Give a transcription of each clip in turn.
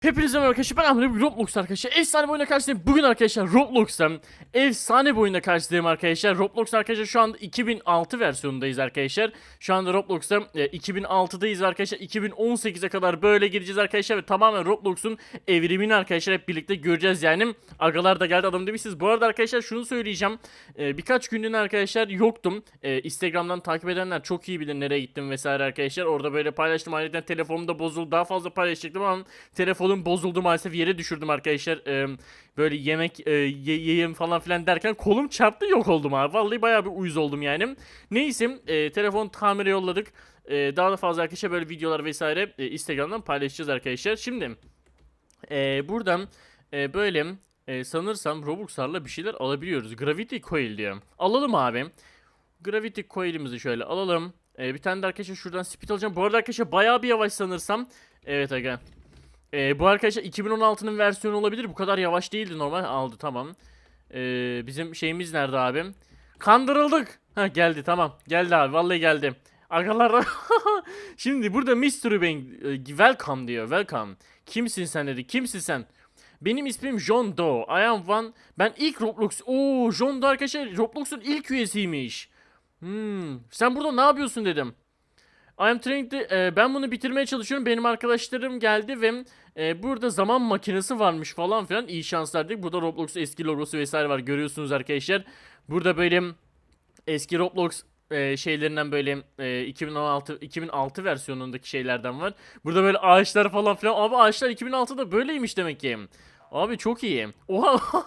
Hepinize merhaba arkadaşlar ben Ahmet Roblox arkadaşlar. Efsane bir oyuna karşıdayım bugün arkadaşlar Roblox'ta efsane bir oyuna karşıdayım arkadaşlar. Roblox arkadaşlar şu anda 2006 versiyonundayız arkadaşlar. Şu anda Roblox'ta e, 2006'dayız arkadaşlar. 2018'e kadar böyle gideceğiz arkadaşlar ve tamamen Roblox'un evrimini arkadaşlar hep birlikte göreceğiz. Yani agalar da geldi adam demişsiniz. Bu arada arkadaşlar şunu söyleyeceğim. E, birkaç günlüğüne arkadaşlar yoktum. E, Instagram'dan takip edenler çok iyi bilir nereye gittim vesaire arkadaşlar. Orada böyle paylaştım. Ayrıca telefonum da bozuldu. Daha fazla paylaşacaktım ama telefonum bozuldu maalesef yere düşürdüm arkadaşlar. Ee, böyle yemek e, ye- yiyeyim falan filan derken kolum çarptı yok oldum abi. Vallahi bayağı bir uyuz oldum yani. Neyse e, telefon tamire yolladık. E, daha da fazla arkadaşlar böyle videolar vesaire e, Instagram'dan paylaşacağız arkadaşlar. Şimdi e, buradan e, böyle e, sanırsam Robux'larla bir şeyler alabiliyoruz. Gravity Coil diyor. Alalım abi. Gravity Coil'imizi şöyle alalım. E, bir tane de arkadaşlar şuradan speed alacağım. Bu arada arkadaşlar bayağı bir yavaş sanırsam. Evet aga. Ee, bu arkadaşlar 2016'nın versiyonu olabilir. Bu kadar yavaş değildi normal. Aldı tamam. Ee, bizim şeyimiz nerede abi? Kandırıldık. Ha geldi tamam. Geldi abi vallahi geldi. Arkalarda Şimdi burada Mystery Bank e, welcome diyor. Welcome. Kimsin sen dedi. Kimsin sen? Benim ismim John Doe. I am one. Ben ilk Roblox. Oo John Doe arkadaşlar Roblox'un ilk üyesiymiş. Hmm. Sen burada ne yapıyorsun dedim. I am trying to, e, ben bunu bitirmeye çalışıyorum. Benim arkadaşlarım geldi ve e, burada zaman makinesi varmış falan filan. İyi şanslar dedik. Burada Roblox'un eski logosu vesaire var. Görüyorsunuz arkadaşlar. Burada böyle eski Roblox e, şeylerinden böyle e, 2016 2006 versiyonundaki şeylerden var. Burada böyle ağaçlar falan filan. Abi ağaçlar 2006'da böyleymiş demek ki. Abi çok iyi. Oha.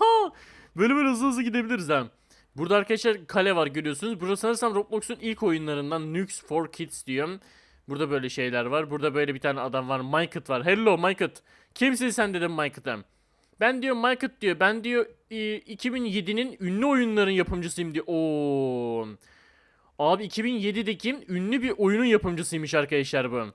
böyle böyle hızlı hızlı gidebiliriz ha. Burada arkadaşlar kale var görüyorsunuz. Burada sanırsam Roblox'un ilk oyunlarından Nukes for Kids diyor. Burada böyle şeyler var. Burada böyle bir tane adam var. Minecraft var. Hello Minecraft. Kimsin sen dedim Minecraft'a. Ben diyor Minecraft diyor. Ben diyor e, 2007'nin ünlü oyunların yapımcısıyım diyor. Oo. Abi 2007'deki ünlü bir oyunun yapımcısıymış arkadaşlar bu.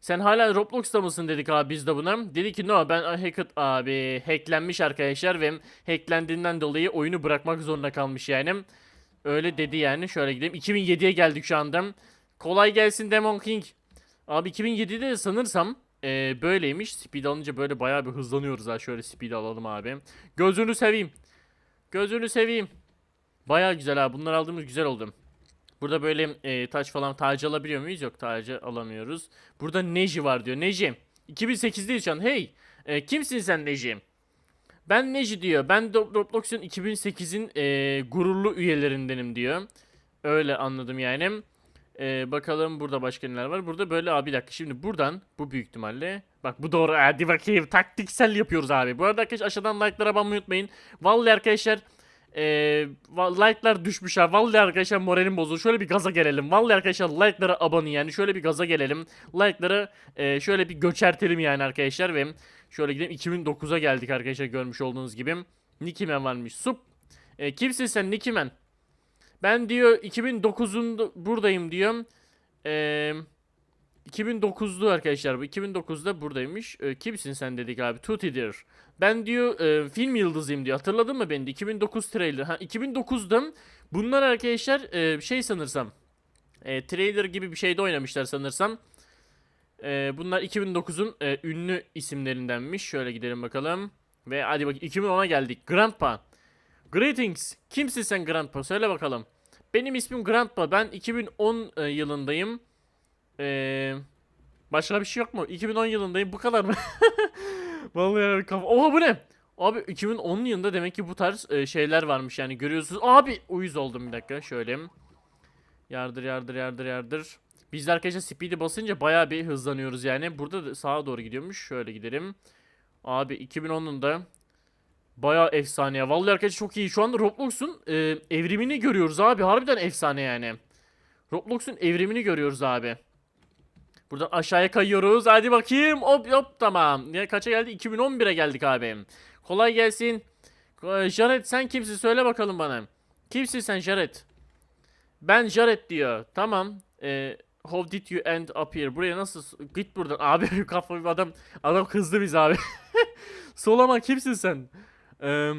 Sen hala Roblox'ta mısın dedik abi biz de buna. Dedi ki no ben hacked abi hacklenmiş arkadaşlar ve hacklendiğinden dolayı oyunu bırakmak zorunda kalmış yani. Öyle dedi yani şöyle gidelim. 2007'ye geldik şu anda. Kolay gelsin Demon King. Abi 2007'de de sanırsam e, böyleymiş. Speed alınca böyle bayağı bir hızlanıyoruz ha. Şöyle speed alalım abi. Gözünü seveyim. Gözünü seveyim. Bayağı güzel abi. Bunları aldığımız güzel oldu. Burada böyle e, taç falan tacı alabiliyor muyuz? Yok tacı alamıyoruz. Burada Neji var diyor. Neji. 2008'deyiz şu an. Hey. e, kimsin sen Neji? Ben Neji diyor. Ben Roblox'un 2008'in e, gururlu üyelerindenim diyor. Öyle anladım yani. E, bakalım burada başka neler var. Burada böyle abi bir dakika. Şimdi buradan bu büyük ihtimalle. Bak bu doğru. Hadi bakayım. Taktiksel yapıyoruz abi. Bu arada arkadaşlar aşağıdan like'lara basmayı unutmayın. Vallahi arkadaşlar va- like'lar düşmüş ha. Vallahi arkadaşlar moralim bozuldu. Şöyle bir gaza gelelim. Vallahi arkadaşlar like'lara abone yani. Şöyle bir gaza gelelim. Like'ları e, şöyle bir göçertelim yani arkadaşlar ve şöyle gidelim 2009'a geldik arkadaşlar görmüş olduğunuz gibi. Nikimen varmış. Sup. E, kimsin sen Nikimen? Ben diyor 2009'un buradayım diyor. Eee 2009'lu arkadaşlar bu. 2009'da buradaymış. E, kimsin sen dedik abi. Tuti'dir. Ben diyor e, film yıldızıyım diyor. Hatırladın mı beni? de? 2009 trailer. Ha 2009'da bunlar arkadaşlar e, şey sanırsam. E, trailer gibi bir şeyde oynamışlar sanırsam. E, bunlar 2009'un e, ünlü isimlerindenmiş. Şöyle gidelim bakalım. Ve hadi bak 2010'a geldik. Grandpa. Greetings. Kimsin sen Grandpa? Söyle bakalım. Benim ismim Grandpa. Ben 2010 e, yılındayım. Eee başka bir şey yok mu? 2010 yılındayım. Bu kadar mı? Vallahi yani kafa. Oha bu ne? Abi 2010 yılında demek ki bu tarz e, şeyler varmış yani görüyorsunuz. Abi uyuz oldum bir dakika şöyle. Yardır yardır yardır yardır. Biz de arkadaşlar speed'i basınca bayağı bir hızlanıyoruz yani. Burada da sağa doğru gidiyormuş. Şöyle gidelim. Abi 2010'un da bayağı efsane ya. Vallahi arkadaşlar çok iyi. Şu anda Roblox'un e, evrimini görüyoruz abi. Harbiden efsane yani. Roblox'un evrimini görüyoruz abi. Buradan aşağıya kayıyoruz. Hadi bakayım. Hop hop tamam. Ya kaça geldi? 2011'e geldik abi. Kolay gelsin. Jared sen kimsin? Söyle bakalım bana. Kimsin sen Jared? Ben Jared diyor. Tamam. Ee, how did you end up here? Buraya nasıl? Git buradan. Abi kafa adam adam kızdı biz abi. Solama kimsin sen? Eee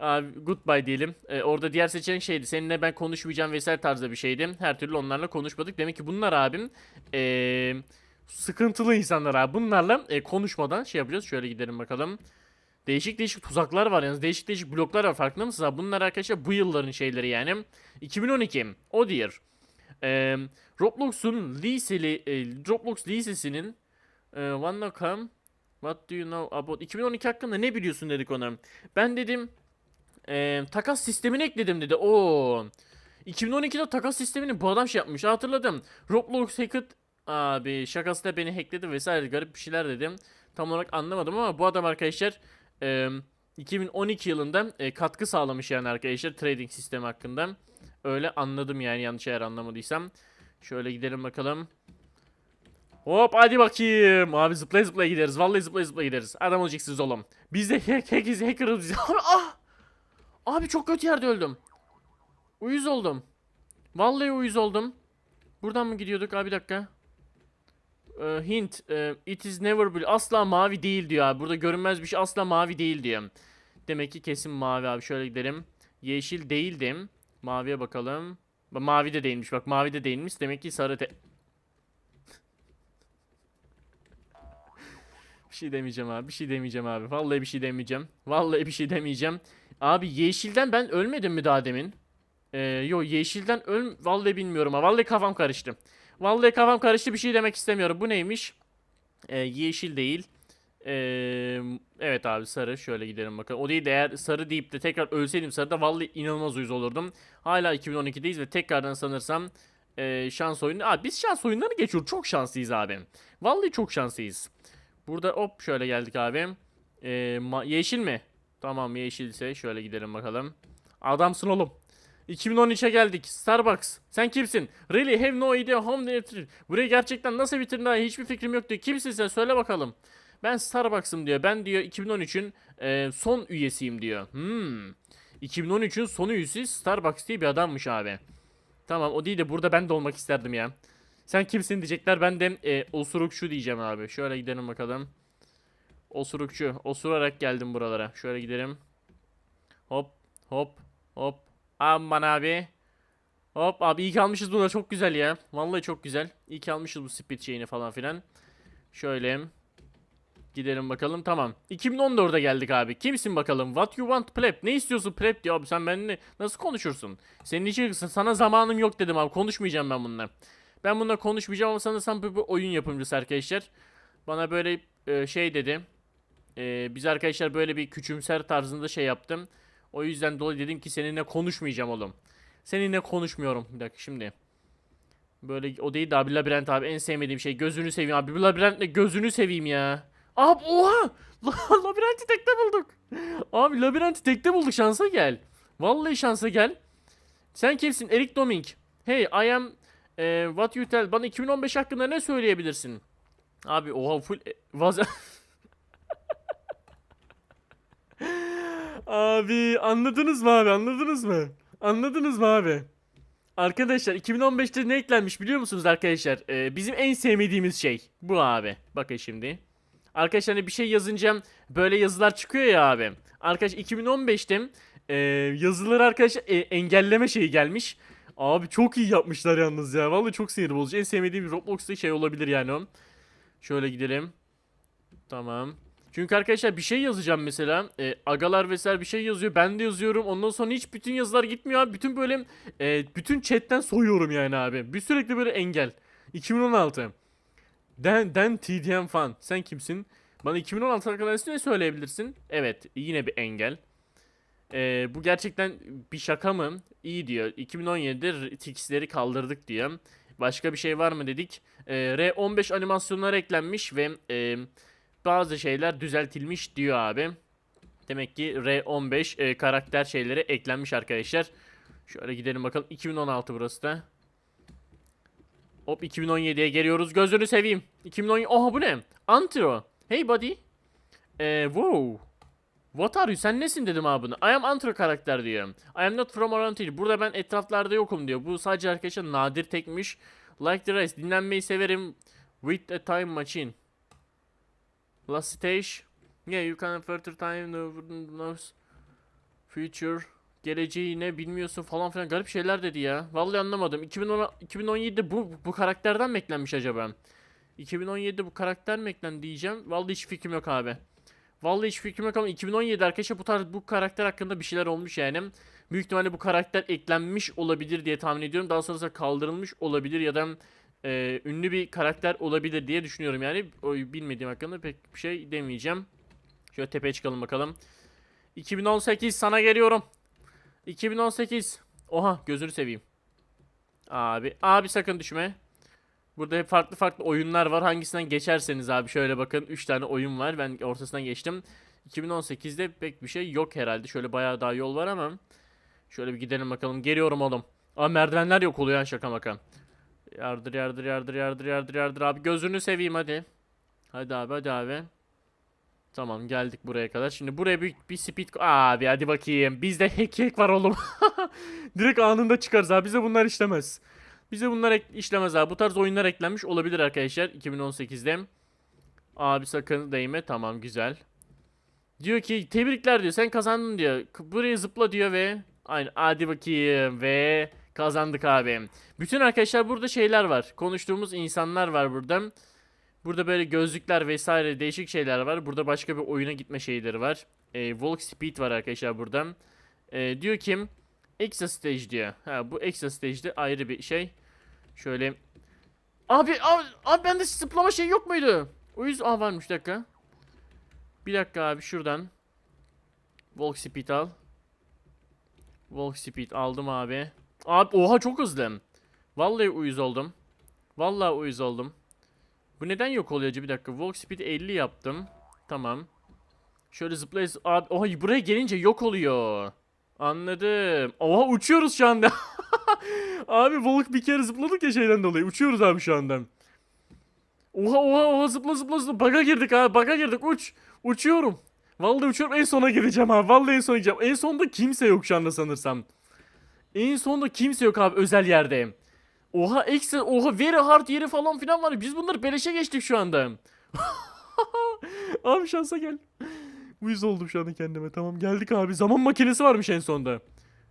Abi goodbye diyelim. Ee, orada diğer seçenek şeydi. Seninle ben konuşmayacağım vesaire tarzda bir şeydi. Her türlü onlarla konuşmadık. Demek ki bunlar abim ee, sıkıntılı insanlar abi. Bunlarla e, konuşmadan şey yapacağız. Şöyle gidelim bakalım. Değişik değişik tuzaklar var yalnız. Değişik değişik bloklar var. Farkında mısınız abi? Bunlar arkadaşlar bu yılların şeyleri yani. 2012. O diyor. Ee, Roblox'un liseli e, Roblox lisesinin e, come What do you know about 2012 hakkında ne biliyorsun dedik ona. Ben dedim e, takas sistemini ekledim dedi. Oo. 2012'de takas sistemini bu adam şey yapmış. Hatırladım. Roblox hacked abi şakası da beni hackledi vesaire garip bir şeyler dedim. Tam olarak anlamadım ama bu adam arkadaşlar e, 2012 yılında e, katkı sağlamış yani arkadaşlar trading sistemi hakkında. Öyle anladım yani yanlış eğer anlamadıysam. Şöyle gidelim bakalım. Hop hadi bakayım. Abi zıplaya zıplaya gideriz. Vallahi zıplaya zıplaya gideriz. Adam olacaksınız oğlum. Biz de hack, hackiz, hacker'ız ah! Abi çok kötü yerde öldüm. Uyuz oldum. Vallahi uyuz oldum. Buradan mı gidiyorduk? Abi bir dakika. Ee, hint. e, it is never blue. Asla mavi değil diyor abi. Burada görünmez bir şey asla mavi değil diyor. Demek ki kesin mavi abi. Şöyle gidelim. Yeşil değildim. Maviye bakalım. Ba- Mavi de değilmiş. Bak mavi de değilmiş. Demek ki sarı te... Bir şey demeyeceğim abi. Bir şey demeyeceğim abi. Vallahi bir şey demeyeceğim. Vallahi bir şey demeyeceğim. Abi yeşilden ben ölmedim mi daha demin? Ee, yo yeşilden öl... Vallahi bilmiyorum ha. Vallahi kafam karıştı. Vallahi kafam karıştı. Bir şey demek istemiyorum. Bu neymiş? Ee, yeşil değil. Ee, evet abi sarı. Şöyle gidelim bakalım. O değil de eğer sarı deyip de tekrar ölseydim sarıda vallahi inanılmaz uyuz olurdum. Hala 2012'deyiz ve tekrardan sanırsam ee, şans oyunu. Abi biz şans oyunlarını geçiyoruz. Çok şanslıyız abi. Vallahi çok şanslıyız. Burada hop şöyle geldik abi. Ee, yeşil mi? Tamam yeşilse şöyle gidelim bakalım. Adamsın oğlum. 2013'e geldik. Starbucks. Sen kimsin? Really have no idea how they treat- Burayı gerçekten nasıl bitirdin daha hiçbir fikrim yok diyor. Kimsin sen? Söyle bakalım. Ben Starbucks'ım diyor. Ben diyor 2013'ün e, son üyesiyim diyor. Hmm. 2013'ün son üyesi Starbucks diye bir adammış abi. Tamam o değil de burada ben de olmak isterdim ya. Sen kimsin diyecekler. Ben de e, osurukçu diyeceğim abi. Şöyle gidelim bakalım. Osurukçu. Osurarak geldim buralara. Şöyle gidelim. Hop hop hop. Aman abi. Hop abi iyi ki almışız bunu çok güzel ya. Vallahi çok güzel. İyi ki almışız bu speed şeyini falan filan. Şöyle. Gidelim bakalım tamam. 2014'e geldik abi. Kimsin bakalım? What you want prep? Ne istiyorsun prep diyor abi sen benimle nasıl konuşursun? Senin için sana zamanım yok dedim abi. Konuşmayacağım ben bununla. Ben bununla konuşmayacağım ama sanırsam bu bir oyun yapımcısı arkadaşlar. Bana böyle e, şey dedi. E, biz arkadaşlar böyle bir küçümser tarzında şey yaptım. O yüzden dolayı dedim ki seninle konuşmayacağım oğlum. Seninle konuşmuyorum. Bir dakika şimdi. Böyle o değil de abi labirent abi en sevmediğim şey. Gözünü seveyim abi. Labirentle gözünü seveyim ya. Abi oha! La- labirenti tekte bulduk. Abi labirenti tekte bulduk şansa gel. Vallahi şansa gel. Sen kimsin? Erik Domink. Hey I am e, what you tell. Bana 2015 hakkında ne söyleyebilirsin? Abi oha full e, vaz Abi anladınız mı abi anladınız mı? Anladınız mı abi? Arkadaşlar 2015'te ne eklenmiş biliyor musunuz arkadaşlar? Ee, bizim en sevmediğimiz şey bu abi. Bakın şimdi. Arkadaşlar hani bir şey yazınca böyle yazılar çıkıyor ya abi. Arkadaş 2015'te e, yazıları arkadaşlar e, engelleme şeyi gelmiş. Abi çok iyi yapmışlar yalnız ya. Vallahi çok sinir bozucu. En sevmediğim Roblox'ta şey olabilir yani o. Şöyle gidelim. Tamam. Çünkü arkadaşlar bir şey yazacağım mesela. E, agalar vesaire bir şey yazıyor. Ben de yazıyorum. Ondan sonra hiç bütün yazılar gitmiyor abi. Bütün böyle e, bütün chatten soyuyorum yani abi. Bir sürekli böyle engel. 2016. Den, Den TDM Fan. Sen kimsin? Bana 2016 arkadaşlar ne söyleyebilirsin? Evet yine bir engel. E, bu gerçekten bir şaka mı? İyi diyor. 2017'de Tix'leri kaldırdık diyor. Başka bir şey var mı dedik. E, R15 animasyonlar eklenmiş ve e, bazı şeyler düzeltilmiş diyor abi. Demek ki R15 e, karakter şeyleri eklenmiş arkadaşlar. Şöyle gidelim bakalım. 2016 burası da. Hop 2017'ye geliyoruz. Gözünü seveyim. 2017. Oha bu ne? Antro. Hey buddy. Ee, wow. What are you? Sen nesin dedim abi buna. I am Antro karakter diyor. I am not from around here. Burada ben etraflarda yokum diyor. Bu sadece arkadaşlar nadir tekmiş. Like the rest. Dinlenmeyi severim. With a time machine. Last stage. Yeah, you can further time knows future. Geleceği ne bilmiyorsun falan filan garip şeyler dedi ya. Vallahi anlamadım. 2010 2017'de bu bu karakterden mi eklenmiş acaba? 2017'de bu karakter mi eklendi diyeceğim. Vallahi hiç fikrim yok abi. Vallahi hiç fikrim yok ama 2017 arkadaşlar bu tarz bu karakter hakkında bir şeyler olmuş yani. Büyük ihtimalle bu karakter eklenmiş olabilir diye tahmin ediyorum. Daha sonrasında kaldırılmış olabilir ya da e, ünlü bir karakter olabilir diye düşünüyorum yani. O bilmediğim hakkında pek bir şey demeyeceğim. Şöyle tepeye çıkalım bakalım. 2018 sana geliyorum. 2018. Oha gözünü seveyim. Abi abi sakın düşme. Burada hep farklı farklı oyunlar var. Hangisinden geçerseniz abi şöyle bakın 3 tane oyun var. Ben ortasından geçtim. 2018'de pek bir şey yok herhalde. Şöyle bayağı daha yol var ama. Şöyle bir gidelim bakalım. Geliyorum oğlum. Aa merdivenler yok oluyor şaka maka. Yardır yardır yardır yardır yardır yardır abi gözünü seveyim hadi. Hadi abi hadi abi. Tamam geldik buraya kadar. Şimdi buraya bir, bir speed... Abi hadi bakayım. Bizde hack hack var oğlum. Direkt anında çıkarız abi. Bize bunlar işlemez. Bize bunlar işlemez abi. Bu tarz oyunlar eklenmiş olabilir arkadaşlar 2018'de. Abi sakın değme. Tamam güzel. Diyor ki tebrikler diyor. Sen kazandın diyor. Buraya zıpla diyor ve aynı hadi bakayım ve kazandık abi. Bütün arkadaşlar burada şeyler var. Konuştuğumuz insanlar var burada. Burada böyle gözlükler vesaire değişik şeyler var. Burada başka bir oyuna gitme şeyleri var. E, Walk Speed var arkadaşlar burada. E, diyor ki Extra Stage diyor. Ha bu Extra Stage'de ayrı bir şey. Şöyle. Abi abi, abi bende zıplama şey yok muydu? O yüzden aa varmış dakika. Bir dakika abi şuradan. Walk Speed al. Walk Speed aldım abi. Abi oha çok hızlı. Vallahi uyuz oldum. Vallahi uyuz oldum. Bu neden yok oluyor acaba? Bir dakika. Walk speed 50 yaptım. Tamam. Şöyle zıplayız. Abi oha buraya gelince yok oluyor. Anladım. Oha uçuyoruz şu anda. abi Volk bir kere zıpladık ya şeyden dolayı. Uçuyoruz abi şu anda. Oha oha oha zıpla zıpla zıpla. Baga girdik abi. Baga girdik. Uç. Uçuyorum. Vallahi uçuyorum. En sona gideceğim abi. Vallahi en sona gideceğim. En sonda kimse yok şu anda sanırsam. En sonda kimse yok abi özel yerde. Oha ekstra oha very hard yeri falan filan var. Biz bunları beleşe geçtik şu anda. abi şansa gel. Uyuz oldum şu anda kendime. Tamam geldik abi. Zaman makinesi varmış en sonda.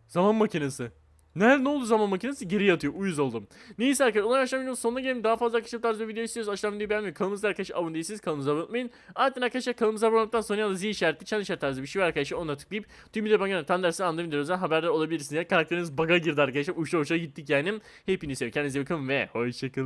Zaman makinesi. Nerede ne oldu zaman makinesi? Geri yatıyor. Uyuz oldum. Neyse arkadaşlar. Ulan aşağı videonun sonuna gelin. Daha fazla arkadaşlar bu tarz bir video istiyorsanız aşağıdan videoyu beğenmeyi. Kanalımıza arkadaşlar abone değilseniz kanalımıza abone olmayın. Artık arkadaşlar kanalımıza abone olduktan sonra yanında zil işareti, çan işareti tarzı bir şey var arkadaşlar. Ona tıklayıp tüm video bana tam dersi anladığım videolardan haberdar olabilirsiniz. Karakteriniz bug'a girdi arkadaşlar. Uçta uçta gittik yani. Hepinizi seviyorum. Kendinize bakın ve hoşçakalın.